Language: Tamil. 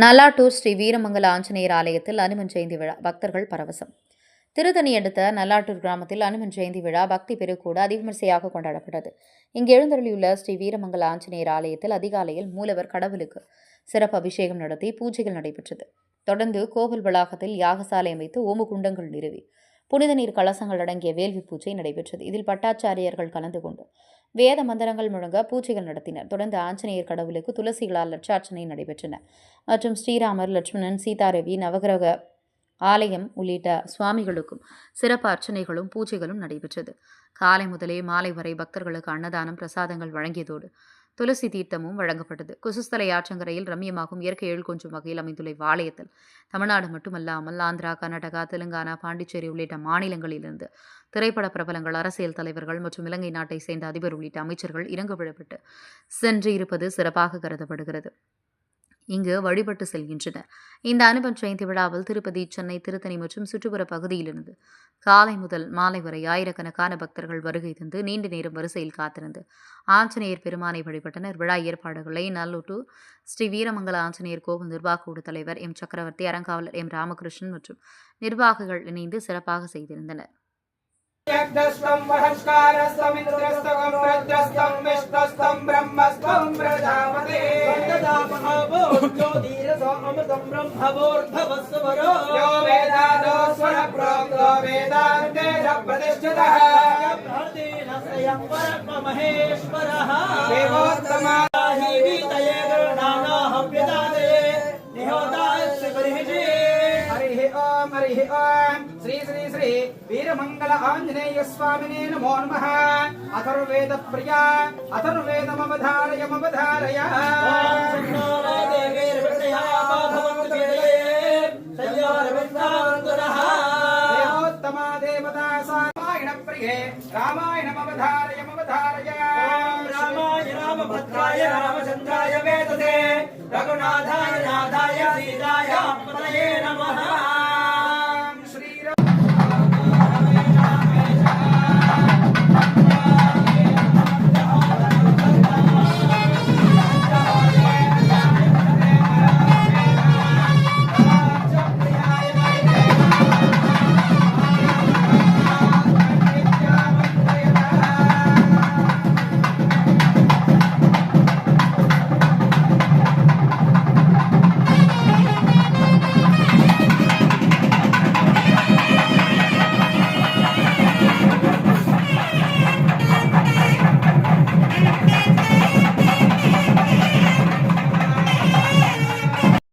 நல்லாட்டூர் ஸ்ரீ வீரமங்கல ஆஞ்சநேயர் ஆலயத்தில் அனுமன் ஜெயந்தி விழா. பக்தர்கள் பரவசம். திருத்தணி அடுத்த நல்லாட்டூர் கிராமத்தில் அனுமன் ஜெயந்தி விழா பக்தி பெருக்கூட அதிவிமரிசையாக கொண்டாடப்பட்டது. இங்கு எழுந்தருளியுள்ள ஸ்ரீ வீரமங்கல ஆஞ்சநேயர் ஆலயத்தில் அதிகாலையில் மூலவர் கடவுளுக்கு சிறப்பு அபிஷேகம் நடத்தி பூஜைகள் நடைபெற்றது. தொடர்ந்து கோவில் வளாகத்தில் யாகசாலை அமைத்து ஓமகுண்டங்கள் நிறுவி. புனித நீர் கலசங்கள் அடங்கிய வேள்வி பூஜை நடைபெற்றது. இதில் பட்டாச்சாரியர்கள் கலந்து கொண்டு வேத மந்திரங்கள் முழங்க பூஜைகள் நடத்தினர். தொடர்ந்து ஆஞ்சநேயர் கடவுளுக்கு துளசிகளால் லட்சார்ச்சனை நடைபெற்றன. மற்றும் ஸ்ரீராமர் லட்சுமணன் சீதாரவி நவகிரக ஆலயம் உள்ளிட்ட சுவாமிகளுக்கும் சிறப்பு அர்ச்சனைகளும் பூஜைகளும் நடைபெற்றது. காலை முதலே மாலை வரை பக்தர்களுக்கு அன்னதானம் பிரசாதங்கள் வழங்கியதோடு துளசி தீர்த்தமும் வழங்கப்பட்டது. கொசுஸ்தலை ஆற்றங்கரையில் ரம்யமாகும் இயற்கை எழு கொஞ்சம் வகையில் அமைந்துள்ள இவ்வாலயத்தில் தமிழ்நாடு மட்டுமல்லாமல் ஆந்திரா கர்நாடகா தெலுங்கானா பாண்டிச்சேரி உள்ளிட்ட மாநிலங்களிலிருந்து திரைப்பட பிரபலங்கள் அரசியல் தலைவர்கள் மற்றும் இலங்கை நாட்டை சேர்ந்த அதிபர் உள்ளிட்ட அமைச்சர்கள் இறங்கு விழப்பட்டு சென்று இருப்பது சிறப்பாக கருதப்படுகிறது. இங்கு வழிபட்டு செல்கின்றனர் இந்த அனுபவ ஜெயந்தி விழாவில் திருப்பதி சென்னை திருத்தணி மற்றும் சுற்றுப்புற பகுதியிலிருந்து காலை முதல் மாலை வரை ஆயிரக்கணக்கான பக்தர்கள் வருகை தந்து நீண்ட நேரம் வரிசையில் காத்திருந்து ஆஞ்சநேயர் பெருமானை வழிபட்டனர் விழா ஏற்பாடுகளை நல்லூட்டு ஸ்ரீ வீரமங்கல ஆஞ்சநேயர் கோவில் நிர்வாக குழு தலைவர் எம் சக்கரவர்த்தி அறங்காவலர் எம் ராமகிருஷ்ணன் மற்றும் நிர்வாகிகள் இணைந்து சிறப்பாக செய்திருந்தனர் यज्ञस्त्वं महस्कारस्त्वमिन्द्रस्त्वं प्रद्रस्त्वं विष्णुस्त्वं ब्रह्मस्त्वं प्रजापते यो वेदादो स्वरप्रोक्तो वेदान्ते च प्रतिष्ठितः देवोत्तमा हरिः ॐ हरिः ॐ श्री श्री श्री वीरमङ्गल आञ्जनेय स्वामिने नमो नमः अथर्वेद प्रिया अथर्वेदमवधारयमवधारय रामायण वेदते। रघुनाथाय